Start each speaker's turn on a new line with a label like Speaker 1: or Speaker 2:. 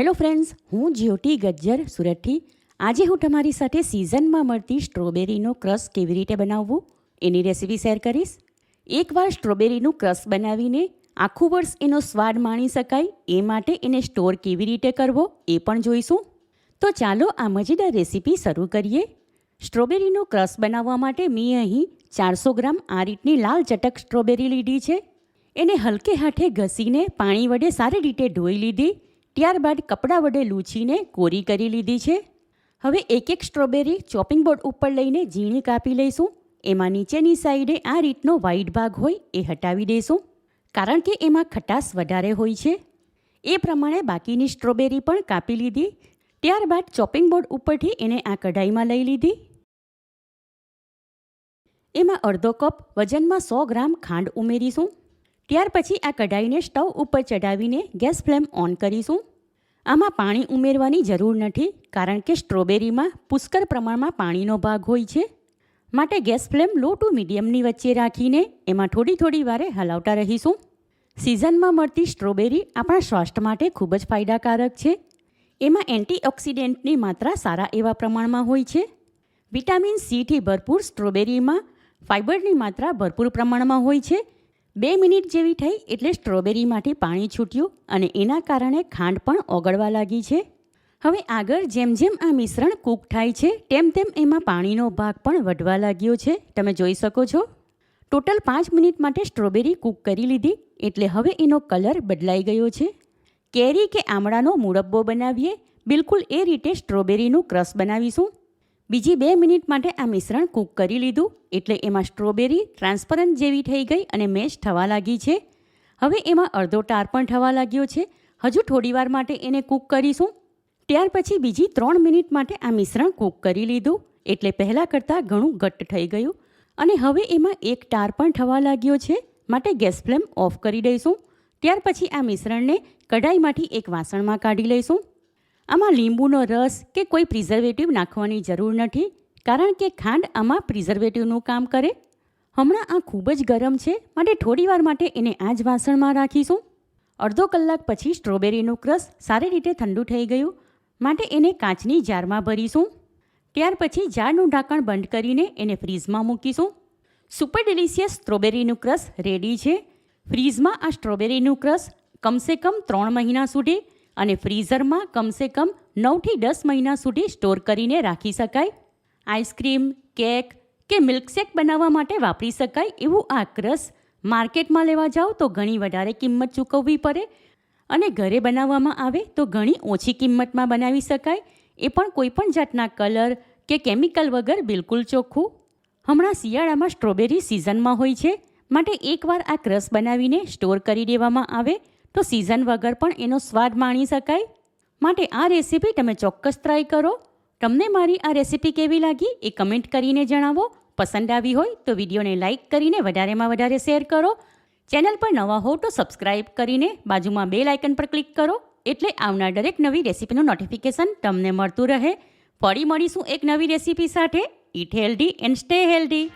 Speaker 1: Hello friends હું જ્યોતિ ગજ્જર, સુરતથી. આજે હું તમારી સાથે સિઝનમાં મળતી સ્ટ્રોબેરીનો ક્રશ કેવી રીતે બનાવવું એની રેસીપી શેર કરીશ. એકવાર સ્ટ્રોબેરીનું ક્રશ બનાવીને આખું વર્ષ એનો સ્વાદ માણી શકાય, એ માટે એને સ્ટોર કેવી રીતે કરવો એ પણ જોઈશું. તો ચાલો આ મજેદાર રેસીપી શરૂ કરીએ. સ્ટ્રોબેરીનો ક્રશ બનાવવા માટે મેં અહીં ચારસો ગ્રામ આ રીતની લાલ ચટક સ્ટ્રોબેરી લીધી છે. એને હલકે હાથે ઘસીને પાણી વડે સારી રીતે ધોઈ લીધી. ત્યારબાદ કપડાં વડે લૂછીને કોરી કરી લીધી છે. હવે એક એક સ્ટ્રોબેરી ચોપિંગ બોર્ડ ઉપર લઈને ઝીણી કાપી લઈશું. એમાં નીચેની સાઈડે આ રીતનો વ્હાઈટ ભાગ હોય એ હટાવી દઈશું કારણ કે એમાં ખટાશ વધારે હોય છે. એ પ્રમાણે બાકીની સ્ટ્રોબેરી પણ કાપી લીધી. ત્યારબાદ ચોપિંગ બોર્ડ ઉપરથી એને આ કઢાઈમાં લઈ લીધી. એમાં અડધો કપ વજનમાં સો ગ્રામ ખાંડ ઉમેરીશું. ત્યાર પછી આ કઢાઈને સ્ટવ ઉપર ચઢાવીને ગેસ ફ્લેમ ઓન કરીશું. આમાં પાણી ઉમેરવાની જરૂર નથી, કારણ કે સ્ટ્રોબેરીમાં પુષ્કળ પ્રમાણમાં પાણીનો ભાગ હોય છે. માટે ગેસ ફ્લેમ લો ટુ મીડિયમની વચ્ચે રાખીને એમાં થોડી થોડી વારે હલાવતા રહીશું. સિઝનમાં મળતી સ્ટ્રોબેરી આપણા સ્વાસ્થ્ય માટે ખૂબ જ ફાયદાકારક છે. એમાં એન્ટીઓક્સિડન્ટની માત્રા સારા એવા પ્રમાણમાં હોય છે. વિટામિન સીથી ભરપૂર સ્ટ્રોબેરીમાં ફાઇબરની માત્રા ભરપૂર પ્રમાણમાં હોય છે. બે મિનિટ જેવી થઈ એટલે સ્ટ્રોબેરીમાંથી પાણી છૂટ્યું અને એના કારણે ખાંડ પણ ઓગળવા લાગી છે. હવે આગળ જેમ જેમ આ મિશ્રણ કૂક થાય છે, તેમ તેમ એમાં પાણીનો ભાગ પણ વધવા લાગ્યો છે. તમે જોઈ શકો છો. ટોટલ પાંચ મિનિટ માટે સ્ટ્રોબેરી કૂક કરી લીધી એટલે હવે એનો કલર બદલાઈ ગયો છે. કેરી કે આમળાનો મુરબ્બો બનાવીએ. બિલકુલ એ રીતે સ્ટ્રોબેરીનું ક્રશ બનાવીશું. બીજી બે મિનિટ માટે આ મિશ્રણ કૂક કરી લીધું, એટલે એમાં સ્ટ્રોબેરી ટ્રાન્સપરન્ટ જેવી થઈ ગઈ અને મેશ થવા લાગી છે. હવે એમાં અડધો ટાર પણ થવા લાગ્યો છે. હજુ થોડીવાર માટે એને કૂક કરીશું. ત્યાર પછી બીજી ત્રણ મિનિટ માટે આ મિશ્રણ કૂક કરી લીધું, એટલે પહેલાં કરતાં ઘણું ઘટ્ટ થઈ ગયું. અને હવે એમાં એક ટાર પણ થવા લાગ્યો છે, માટે ગેસ ફ્લેમ ઓફ કરી દઈશું. ત્યાર પછી આ મિશ્રણને કઢાઈમાંથી એક વાસણમાં કાઢી લઈશું. આમાં લીંબુનો રસ કે કોઈ પ્રિઝર્વેટિવ નાખવાની જરૂર નથી, કારણ કે ખાંડ આમાં પ્રિઝર્વેટિવનું કામ કરે. હમણાં આ ખૂબ જ ગરમ છે, માટે થોડીવાર માટે એને આ જ વાસણમાં રાખીશું. અડધો કલાક પછી સ્ટ્રોબેરીનું ક્રસ સારી રીતે ઠંડુ થઈ ગયું, માટે એને કાચની જારમાં ભરીશું. ત્યાર પછી જારનું ઢાંકણ બંધ કરીને એને ફ્રીઝમાં મૂકીશું. સુપર ડિલિશિયસ સ્ટ્રોબેરીનું ક્રસ રેડી છે. ફ્રીઝમાં આ સ્ટ્રોબેરીનું ક્રસ કમસે કમ ત્રણ મહિના સુધી અને ફ્રીઝરમાં કમસે કમ નવથી દસ મહિના સુધી સ્ટોર કરીને રાખી શકાય. આઈસ્ક્રીમ, કેક કે મિલ્કશેક બનાવવા માટે વાપરી શકાય એવું આ ક્રશ માર્કેટમાં લેવા જાઓ તો ઘણી વધારે કિંમત ચૂકવવી પડે અને ઘરે બનાવવામાં આવે તો ઘણી ઓછી કિંમતમાં બનાવી શકાય. એ પણ કોઈપણ જાતના કલર કે કેમિકલ વગર બિલકુલ ચોખ્ખું. હમણાં શિયાળામાં સ્ટ્રોબેરી સિઝનમાં હોય છે, માટે એકવાર આ ક્રસ બનાવીને સ્ટોર કરી દેવામાં આવે તો સિઝન વગર પણ એનો સ્વાદ માણી શકાય? માટે આ રેસીપી તમે ચોક્કસ ટ્રાય કરો. તમને મારી આ રેસીપી કેવી લાગી એ કમેન્ટ કરીને જણાવો. પસંદ આવી હોય તો વિડીયોને લાઇક કરીને વધારેમાં વધારે શેર કરો. ચેનલ પર નવા હો તો સબસ્ક્રાઇબ કરીને બાજુમાં બે લાઇકન પર ક્લિક કરો. એટલે આવનાર દરેક નવી રેસીપીનું નોટિફિકેશન તમને મળતું રહે. ફરી મળીશું એક નવી રેસીપી સાથે. Eat healthy and stay healthy